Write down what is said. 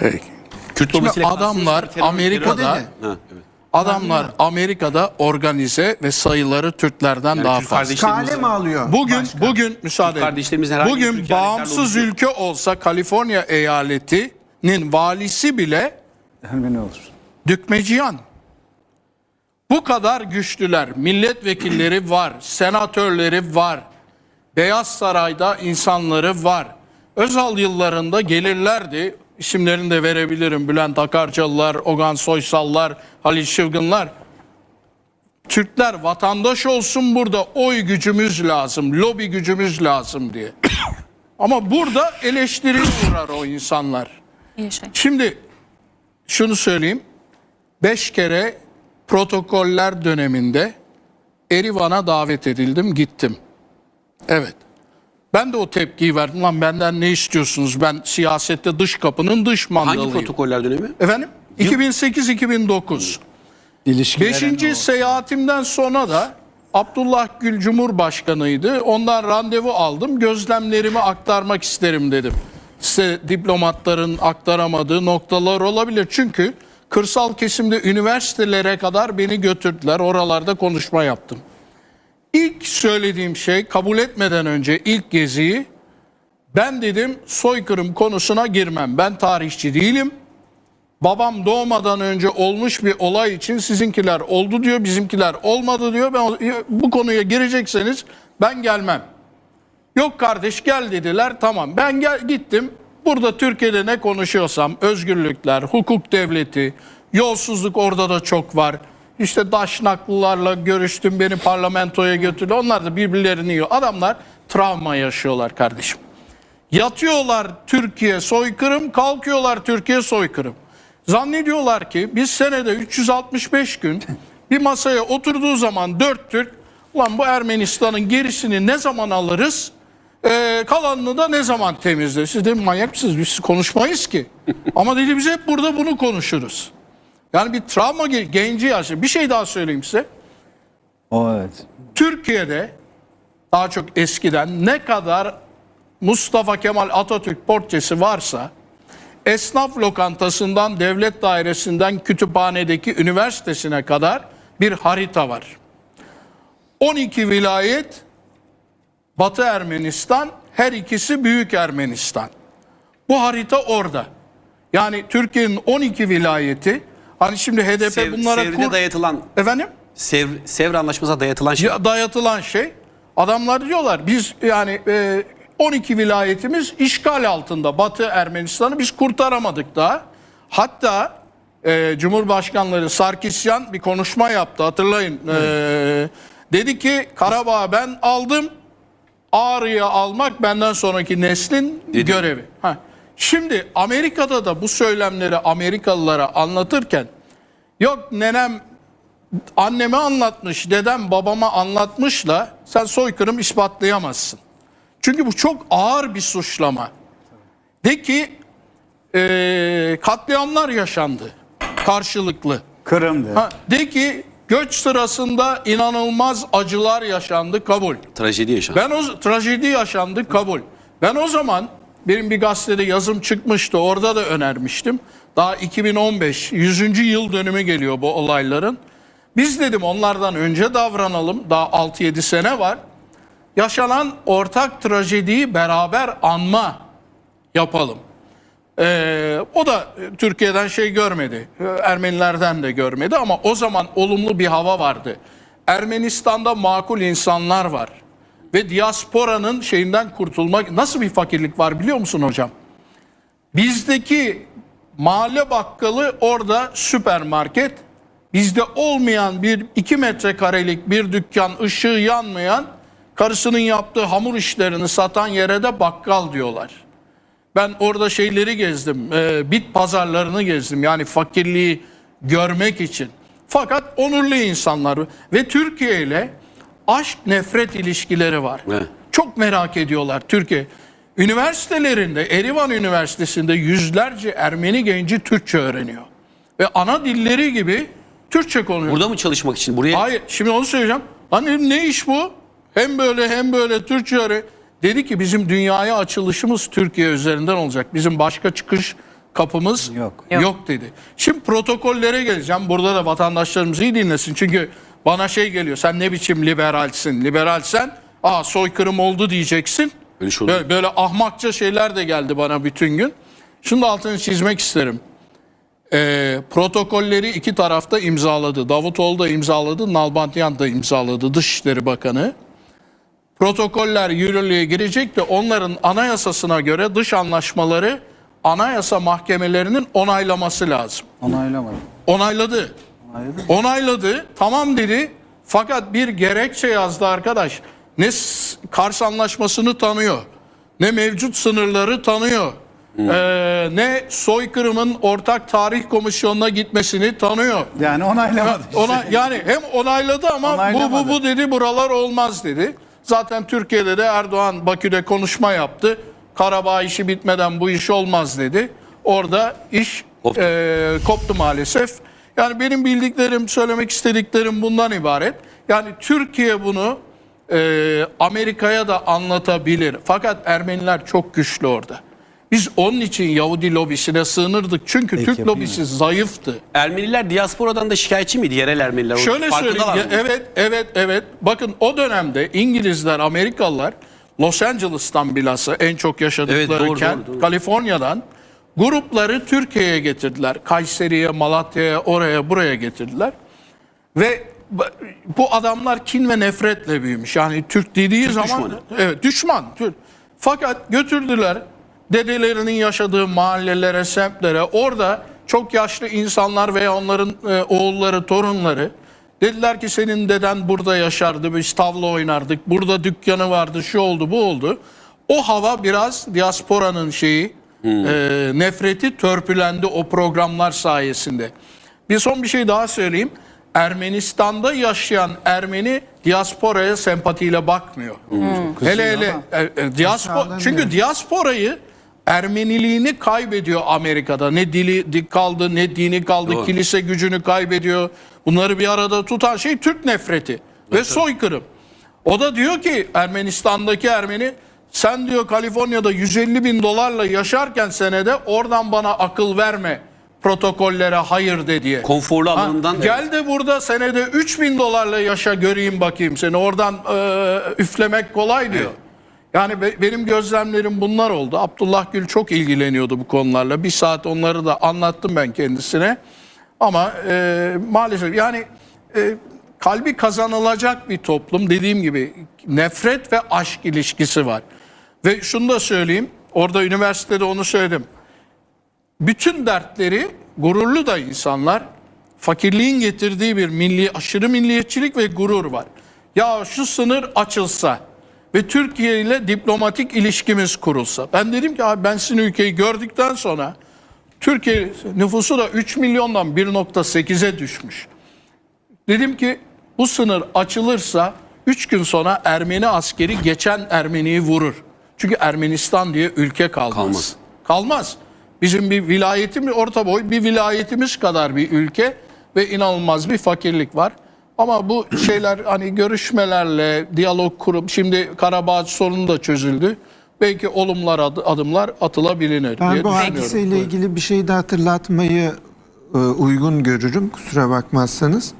Peki. Kürt Şimdi adamlar Amerika'da Ha, evet. adamlar Amerika'da organize ve sayıları Türklerden daha Türk fazla. kardeşlerimiz- Kale mi alıyor? Bugün bugün müsaade edin. kardeşlerimiz herhangi bir Bugün Türkiye bağımsız ülke olsa Kaliforniya eyaletinin valisi bile Ermeni olur. Dükmeciyan. Bu kadar güçlüler. Milletvekilleri var, senatörleri var. Beyaz Saray'da insanları var. Özal yıllarında gelirlerdi. İsimlerini de verebilirim. Bülent Akarcalılar, Ogan Soysallar, Halil Şıvgınlar. Türkler vatandaş olsun burada oy gücümüz lazım, lobi gücümüz lazım diye. Ama burada eleştiri uğrar o insanlar. Şimdi şunu söyleyeyim. Beş kere protokoller döneminde Erivan'a davet edildim gittim. Evet. Ben de o tepkiyi verdim. Lan benden ne istiyorsunuz? Ben siyasette dış kapının dış Hangi mandalıyım. protokoller dönemi? Efendim? 2008-2009. İlişkilerin Beşinci seyahatimden sonra da Abdullah Gül Cumhurbaşkanıydı. Ondan randevu aldım. Gözlemlerimi aktarmak isterim dedim. Size diplomatların aktaramadığı noktalar olabilir. Çünkü kırsal kesimde üniversitelere kadar beni götürdüler. Oralarda konuşma yaptım. Söylediğim şey kabul etmeden önce ilk geziyi ben dedim soykırım konusuna girmem. Ben tarihçi değilim. Babam doğmadan önce olmuş bir olay için sizinkiler oldu diyor, bizimkiler olmadı diyor. Ben bu konuya girecekseniz ben gelmem. Yok kardeş gel dediler. Tamam ben gel gittim. Burada Türkiye'de ne konuşuyorsam özgürlükler, hukuk devleti, yolsuzluk orada da çok var. İşte Daşnaklılarla görüştüm beni parlamentoya götürdü. Onlar da birbirlerini yiyor. Adamlar travma yaşıyorlar kardeşim. Yatıyorlar Türkiye soykırım, kalkıyorlar Türkiye soykırım. Zannediyorlar ki biz senede 365 gün bir masaya oturduğu zaman dört Türk, ulan bu Ermenistan'ın gerisini ne zaman alırız, ee, kalanını da ne zaman temizleriz? Siz de manyak mısınız? Biz konuşmayız ki. Ama dedi biz hep burada bunu konuşuruz. Yani bir travma ge- genci yaşıyor. Bir şey daha söyleyeyim size. O evet. Türkiye'de daha çok eskiden ne kadar Mustafa Kemal Atatürk portresi varsa esnaf lokantasından devlet dairesinden kütüphanedeki üniversitesine kadar bir harita var. 12 vilayet Batı Ermenistan, her ikisi Büyük Ermenistan. Bu harita orada. Yani Türkiye'nin 12 vilayeti hani şimdi HDP Sev, bunlara Sevr'de kur... dayatılan Efendim? Sevr, Sevr anlaşmasına dayatılan şey. Ya dayatılan şey adamlar diyorlar biz yani e, 12 vilayetimiz işgal altında Batı Ermenistan'ı biz kurtaramadık daha. Hatta e, Cumhurbaşkanları Sarkisyan bir konuşma yaptı hatırlayın. E, dedi ki Karabağ ben aldım Ağrı'ya almak benden sonraki neslin Dedi. görevi. Ha. Şimdi Amerika'da da bu söylemleri Amerikalılara anlatırken yok nenem anneme anlatmış, dedem babama anlatmışla sen soykırım ispatlayamazsın. Çünkü bu çok ağır bir suçlama. De ki eee, katliamlar yaşandı karşılıklı. Kırım'dı. Ha, de ki göç sırasında inanılmaz acılar yaşandı kabul. Trajedi yaşandı. Ben o trajedi yaşandı kabul. Ben o zaman benim bir gazetede yazım çıkmıştı. Orada da önermiştim. Daha 2015 100. yıl dönümü geliyor bu olayların. Biz dedim onlardan önce davranalım. Daha 6-7 sene var. Yaşanan ortak trajediyi beraber anma yapalım. Ee, o da e, Türkiye'den şey görmedi. e, Ermenilerden de görmedi ama o zaman olumlu bir hava vardı. Ermenistan'da makul insanlar var. Ve diasporanın şeyinden kurtulmak nasıl bir fakirlik var biliyor musun hocam? Bizdeki mahalle bakkalı orada süpermarket. Bizde olmayan bir iki metrekarelik bir dükkan ışığı yanmayan karısının yaptığı hamur işlerini satan yere de bakkal diyorlar. Ben orada şeyleri gezdim. e, bit pazarlarını gezdim. Yani fakirliği görmek için. Fakat onurlu insanlar ve Türkiye ile aşk nefret ilişkileri var. Evet. Çok merak ediyorlar Türkiye. Üniversitelerinde, Erivan Üniversitesi'nde yüzlerce Ermeni genci Türkçe öğreniyor. Ve ana dilleri gibi Türkçe konuşuyor. Burada mı çalışmak için? Buraya Hayır şimdi onu söyleyeceğim. Hani dedim, ne iş bu? Hem böyle hem böyle Türkçe öğre. Dedi ki bizim dünyaya açılışımız Türkiye üzerinden olacak. Bizim başka çıkış kapımız Yok. yok. dedi. Şimdi protokollere geleceğim. Burada da vatandaşlarımız iyi dinlesin. Çünkü bana şey geliyor. Sen ne biçim liberalsin? Liberalsen aa soykırım oldu diyeceksin. Öyle şey. Böyle, böyle ahmakça şeyler de geldi bana bütün gün. Şunu da altını çizmek isterim. Ee, protokolleri iki tarafta imzaladı. Davutoğlu da imzaladı, Nalbantyan da imzaladı Dışişleri Bakanı. Protokoller yürürlüğe girecek de onların anayasasına göre dış anlaşmaları anayasa mahkemelerinin onaylaması lazım. Onaylamadım. Onayladı. Onayladı. Tamam dedi. Fakat bir gerekçe yazdı arkadaş. Ne Kars Anlaşması'nı tanıyor. Ne mevcut sınırları tanıyor. Ee, ne soykırımın ortak tarih komisyonuna gitmesini tanıyor. Yani onaylamadı. Ona yani hem onayladı ama bu bu Onaylamadı. bu dedi buralar olmaz dedi. Zaten Türkiye'de de Erdoğan Bakü'de konuşma yaptı. Karabağ işi bitmeden bu iş olmaz dedi. Orada iş Koptu. eee, koptu maalesef. Yani benim bildiklerim, söylemek istediklerim bundan ibaret. Yani Türkiye bunu eee, Amerika'ya da anlatabilir. Fakat Ermeniler çok güçlü orada. Biz onun için Yahudi lobisine sığınırdık. Çünkü Türk yapayım lobisi zayıftı. Ermeniler diasporadan da şikayetçi miydi? Yerel Ermeniler. Şöyle söyleyeyim. Ya- evet, evet, evet. Bakın o dönemde İngilizler, Amerikalılar Los Angeles'tan bilhassa en çok yaşadıkları Evet, doğru, kent, doğru, doğru. Kaliforniya'dan grupları Türkiye'ye getirdiler. Kayseri'ye, Malatya'ya, oraya, buraya getirdiler. Ve bu- adamlar kin ve nefretle büyümüş. Yani Türk dediği zaman düşmanı. evet düşman. Türk. Fakat götürdüler dedelerinin yaşadığı mahallelere, semtlere. Orada çok yaşlı insanlar veya onların e, oğulları, torunları dediler ki senin deden burada yaşardı. Biz tavla oynardık. Burada dükkanı vardı. Şu oldu, bu oldu. O hava biraz diasporanın şeyi, e, nefreti törpülendi o programlar sayesinde. Bir son bir şey daha söyleyeyim. Ermenistan'da yaşayan Ermeni diasporaya sempatiyle bakmıyor. hele hele e, e, Aşağıdan çünkü diasporayı Ermeniliğini kaybediyor Amerika'da. Ne dili di- kaldı, ne dini kaldı, Doğru. kilise gücünü kaybediyor. Bunları bir arada tutan şey Türk nefreti ve soykırım. O da diyor ki Ermenistan'daki Ermeni sen diyor Kaliforniya'da 150 bin dolarla yaşarken senede oradan bana akıl verme protokollere hayır de diye. Konforlu Ha, alanından. gel de burada senede 3 bin dolarla yaşa göreyim bakayım seni. Oradan e, üflemek kolay diyor. Yani be- benim gözlemlerim bunlar oldu. Abdullah Gül çok ilgileniyordu bu konularla. Bir saat onları da anlattım ben kendisine. Ama e, maalesef yani e, kalbi kazanılacak bir toplum. Dediğim gibi nefret ve aşk ilişkisi var. Ve şunu da söyleyeyim. Orada üniversitede onu söyledim bütün dertleri gururlu da insanlar fakirliğin getirdiği bir milli aşırı milliyetçilik ve gurur var. Ya şu sınır açılsa ve Türkiye ile diplomatik ilişkimiz kurulsa. Ben dedim ki abi ben sizin ülkeyi gördükten sonra Türkiye nüfusu da 3 milyondan 1.8'e düşmüş. Dedim ki bu sınır açılırsa 3 gün sonra Ermeni askeri geçen Ermeniyi vurur. Çünkü Ermenistan diye ülke kalmaz. Kalmaz. Kalmaz. Bizim bir vilayetimiz, orta boy bir vilayetimiz kadar bir ülke ve inanılmaz bir fakirlik var. Ama bu şeyler hani görüşmelerle, diyalog kurup şimdi Karabağ sorunu da çözüldü. Belki olumlar adı- adımlar atılabilir diye Ben bu hadiseyle Buyurun. ilgili bir şey de hatırlatmayı e, uygun görürüm kusura bakmazsanız.